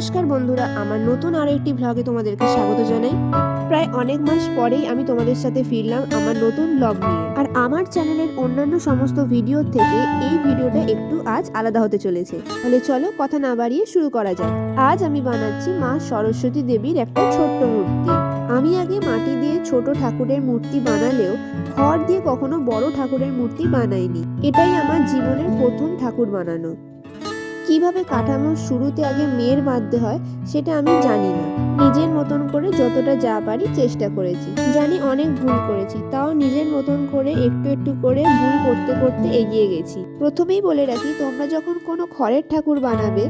নমস্কার বন্ধুরা, আমার নতুন আরও একটি ভ্লগে তোমাদেরকে স্বাগত জানাই। প্রায় অনেক মাস পরেই আমি তোমাদের সাথে ফিরলাম আমার নতুন ব্লগ নিয়ে। আর আমার চ্যানেলের অন্যান্য সমস্ত ভিডিও থেকে এই ভিডিওটা একটু আজ আলাদা হতে চলেছে। তাহলে চলো কথা না বাড়িয়ে শুরু করা যাক। আজ আমি বানাচ্ছি মা সরস্বতী দেবীর একটা ছোট্ট মূর্তি। আমি আগে মাটি দিয়ে ছোট ঠাকুরের মূর্তি বানালেও খড় দিয়ে কখনো বড় ঠাকুরের মূর্তি বানাইনি। এটাই আমার জীবনের প্রথম ঠাকুর বানানো। কীভাবে কাঠামোর শুরুতে আগে মেয়ের বাঁধতে হয়, সেটা আমি জানি না। নিজের মতন করে যতটা যা পারি চেষ্টা করেছি। জানি অনেক ভুল করেছি, তাও নিজের মতন করে একটু একটু করে ভুল করতে করতে এগিয়ে গেছি। প্রথমেই বলে রাখি, তোমরা যখন কোনো খড়ের ঠাকুর বানাবে,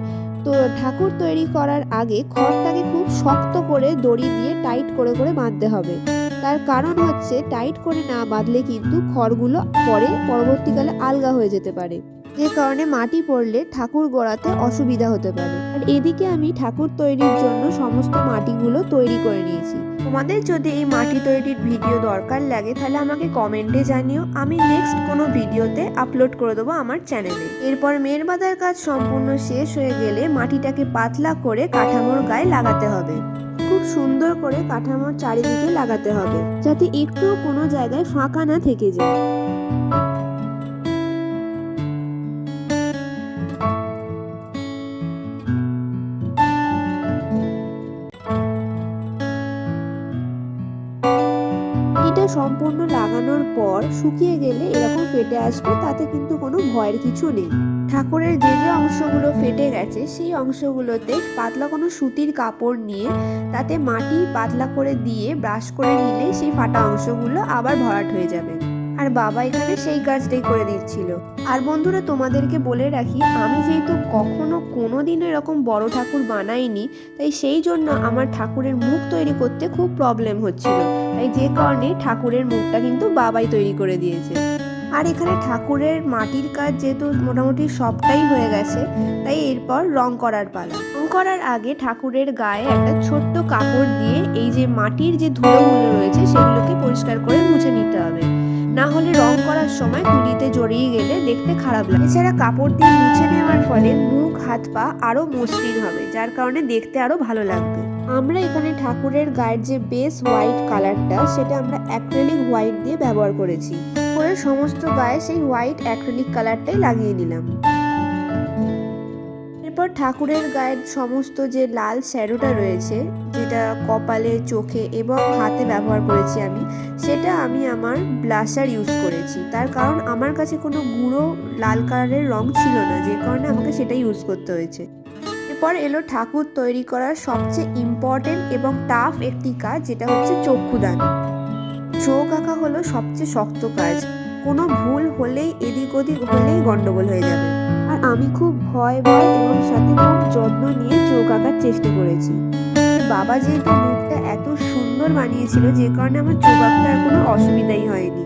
তো ঠাকুর তৈরি করার আগে খড়টাকে খুব শক্ত করে দড়ি দিয়ে টাইট করে করে বাঁধতে হবে। তার কারণ হচ্ছে, টাইট করে না বাঁধলে কিন্তু খড়গুলো পরে পরবর্তীকালে আলগা হয়ে যেতে পারে। যে কারণে মাটি পড়লে ঠাকুর গড়াতে অসুবিধা হতে পারে। আর এদিকে আমি ঠাকুর তৈরির জন্য সমস্ত মাটিগুলো তৈরি করে নিয়েছি। তোমাদের যদি এই মাটি তৈরির ভিডিও দরকার লাগে, তাহলে আমাকে কমেন্টে জানিও। আমি নেক্সট কোনো ভিডিওতে আপলোড করে দেবো আমার চ্যানেলে এরপর মেয়ের কাজ সম্পূর্ণ শেষ হয়ে গেলে মাটিটাকে পাতলা করে কাঠামোর গায়ে লাগাতে হবে। খুব সুন্দর করে কাঠামোর চারিদিকে লাগাতে হবে, যাতে একটুও কোনো জায়গায় ফাঁকা না থেকে যায়। সম্পূর্ণ লাগানোর পর শুকিয়ে গেলে এরকম ফেটে আসবে, তাতে কিন্তু কোনো ভয়ের কিছু নেই। ঠাকুরের যে যে অংশগুলো ফেটে গেছে, সেই অংশগুলোতে পাতলা কোনো সুতির কাপড় নিয়ে তাতে মাটি পাতলা করে দিয়ে ব্রাশ করে নিলে সেই ফাটা অংশগুলো আবার ভরাট হয়ে যাবে। আর বাবা এখানে সেই কাজটাই করে দিচ্ছিল। আর বন্ধুরা, তোমাদেরকে বলে রাখি, আমি যেহেতু কখনো কোনো দিনও এরকম বড় ঠাকুর বানাইনি, তাই সেই জন্য আমার ঠাকুরের মুখ তৈরি করতে খুব প্রবলেম হচ্ছিল। তাই যে কারণে ঠাকুরের মুখটা কিন্তু বাবাই তৈরি করে দিয়েছে। আর এখানে ঠাকুরের মাটির কাজ যেহেতু মোটামুটি সবটাই হয়ে গেছে, তাই এরপর রং করার পালা। রং করার আগে ঠাকুরের গায়ে একটা ছোট্ট কাপড় দিয়ে এই যে মাটির যে ধুলোগুলো রয়েছে, সেগুলোকে পরিষ্কার করে মুছে নিতে হবে। না হলে রং করার সময় তুলিতে জড়িয়ে গেলে দেখতে খারাপ লাগে। এছাড়া কাপড় দিয়ে মুছে নেওয়ার ফলে মুখ, হাত, পা আরও মসৃণ হবে, যার কারণে দেখতে আরও ভালো লাগবে। আমরা এখানে ঠাকুরের গায়ের যে বেস হোয়াইট কালারটা সেটা আমরা অ্যাক্রেলিক হোয়াইট দিয়ে ব্যবহার করেছি। করে সমস্ত গায়ে সেই হোয়াইট অ্যাক্রেলিক কালারটাই লাগিয়ে নিলাম। ঠাকুরের গায়ের সমস্ত যে লাল শ্যাডোটা রয়েছে, যেটা কপালে, চোখে এবং হাতে ব্যবহার করেছি আমি, সেটা আমি আমার ব্লাশার ইউজ করেছি। তার কারণ আমার কাছে কোনো গুঁড়ো লাল কালারের রং ছিল না, যে কারণে আমাকে সেটা ইউজ করতে হয়েছে। এরপর এলো ঠাকুর তৈরি করার সবচেয়ে ইম্পর্টেন্ট এবং টাফ একটি কাজ, যেটা হচ্ছে চক্ষুদান। চোখ আঁকা হলো সবচেয়ে শক্ত কাজ। কোনো ভুল হলেই, এদিক ওদিক হলেই গন্ডগোল হয়ে যাবে। আমি খুব ভয় ভয় এবং সাথে খুব যত্ন নিয়ে চোখ আঁকার চেষ্টা করেছি। বাবা যেহেতু মুখটা এত সুন্দর বানিয়েছিল, যে কারণে আমার চোখ আঁকতে কোনো অসুবিধাই হয়নি।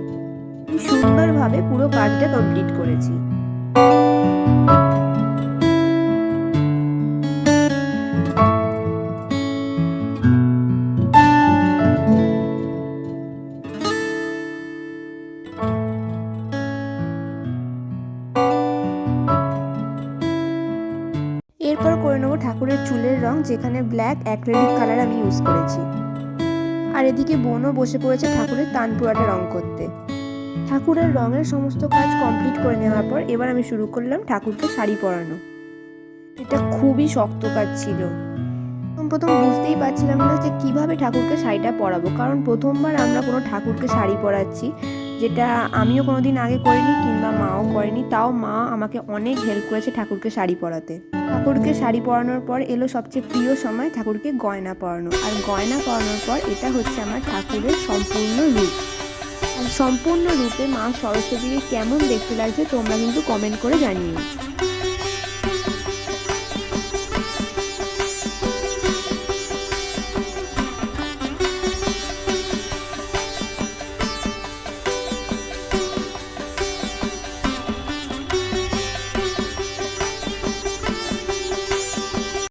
সুন্দরভাবে পুরো কাজটা কমপ্লিট করেছি। এরপর করে নেব ঠাকুরের চুলের রং, যেখানে ব্ল্যাক অ্যাক্রেলিক কালার আমি ইউজ করেছি। আর এদিকে বোনও বসে পড়েছে ঠাকুরের তানপুরাটা রং করতে। ঠাকুরের রঙের সমস্ত কাজ কমপ্লিট করে নেওয়ার পর এবার আমি শুরু করলাম ঠাকুরকে শাড়ি পরানো। এটা খুবই শক্ত কাজ ছিল। প্রথম বুঝতেই পারছিলাম না যে কীভাবে ঠাকুরকে শাড়িটা পরাবো, কারণ প্রথমবার আমরা কোনো ঠাকুরকে শাড়ি পরাচ্ছি যেটা আমিও কোনোদিন আগে করিনি কিংবা মাও করেনি, তাও মা আমাকে অনেক হেল্প করেছে ঠাকুরকে শাড়ি পরাতে। ঠাকুরকে শাড়ি পরানোর পর এলো সবচেয়ে প্রিয় সময় ঠাকুরকে গয়না পরানো। আর গয়না পরানোর পর এটা হচ্ছে আমার ঠাকুরের সম্পূর্ণ রূপ। আর সম্পূর্ণ রূপে মা সরস্বতীকে কেমন দেখতে লাগছে তোমরা কিন্তু কমেন্ট করে জানিও।